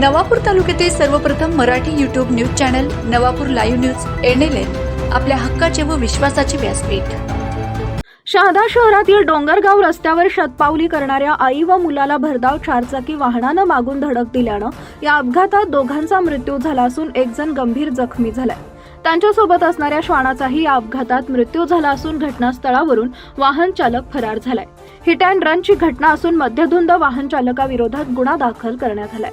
नवापूर तालुक्यातील सर्वप्रथम Marathi YouTube news channel Navapur live news NLN आपल्या हक्काचे व विश्वासाचे व्यासपीठ. शहादा शहरातील डोंगरगाव रस्त्यावर शतपावली करणाऱ्या आई व मुलाला भरधाव चारचाकी वाहनानं मागून धडक दिल्यानं या अपघातात दोघांचा मृत्यू झाला असून एक जण गंभीर जखमी झालाय. त्यांच्यासोबत असणाऱ्या श्वानाचाही या अपघातात मृत्यू झाला असून घटनास्थळावरून वाहन चालक फरार झालाय. हिट अँड रनची घटना असून मध्यधुंद वाहन चालकाविरोधात गुन्हा दाखल करण्यात आलाय.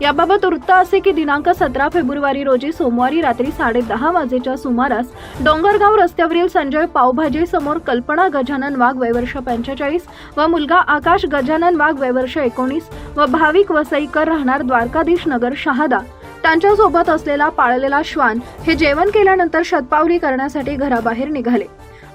याबाबत वृत्त असे की दिनांक सतरा फेब्रुवारी रोजी सोमवारी रात्री साडे दहा वाजेच्या सुमारास डोंगरगाव रस्त्यावरील संजय पावभाजी समोर कल्पना गजानन वाघ वयवर्ष पंचेचाळीस व मुलगा आकाश गजानन वाघ वयवर्ष एकोणीस व भाविक वसईकर राहणार द्वारकाधीश नगर शहादा. त्यांच्यासोबत असलेला पाळलेला श्वान हे जेवण केल्यानंतर शतपावली करण्यासाठी घराबाहेर निघाले.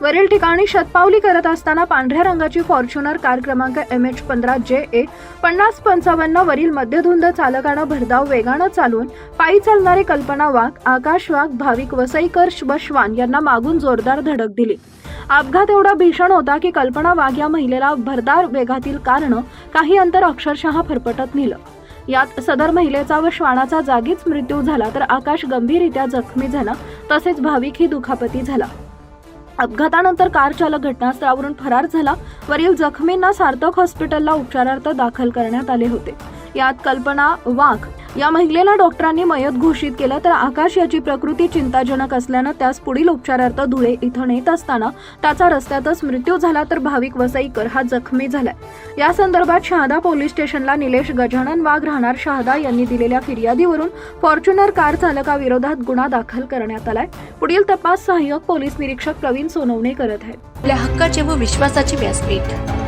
वरील ठिकाणी शतपावली करत असताना पांढऱ्या रंगाची फॉर्च्युनर कार क्रमांक एम एच पंधरा जे ए पन्नास पंचावन्न वरील मध्यधुंद चालकानं भरधाव वेगानं चालून पायी चालणारे कल्पना वाघ आकाश वाघ भाविक वसईकर बशवान यांना मागून जोरदार धडक दिली. अपघात एवढा भीषण होता की कल्पना वाघ या महिलेला भरदार वेगातील कारण काही अंतर अक्षरशः फरफटत नेलं. यात सदर महिलेचा व श्वानाचा जागीच मृत्यू झाला तर आकाश गंभीररित्या जखमी झाला तसेच भाविकही दुखापती झाला. अपघातानंतर कार चालक घटनास्थळावरून फरार झाला. वरील जखमींना सार्थक हॉस्पिटलला उपचारार्थ दाखल करण्यात आले होते. यात कल्पना वाघ. या महिलेला डॉक्टरांनी मयत घोषित केलं तर आकाश याची प्रकृती चिंताजनक असल्यानं त्यास पुढील उपचारार्थ धुळे इथं नेत असताना त्याचा रस्त्यातच मृत्यू झाला तर भाविक वसईकर हा जखमी झालाय. या संदर्भात शहादा पोलीस स्टेशनला निलेश गजानन वाघ राहणार शहादा यांनी दिलेल्या फिर्यादीवरून फॉर्च्युनर कार चालकाविरोधात गुन्हा दाखल करण्यात आलाय. पुढील तपास सहाय्यक पोलीस निरीक्षक प्रवीण सोनवणे करत आहेत. आपल्या हक्काचे व विश्वासाचे व्यासपीठ.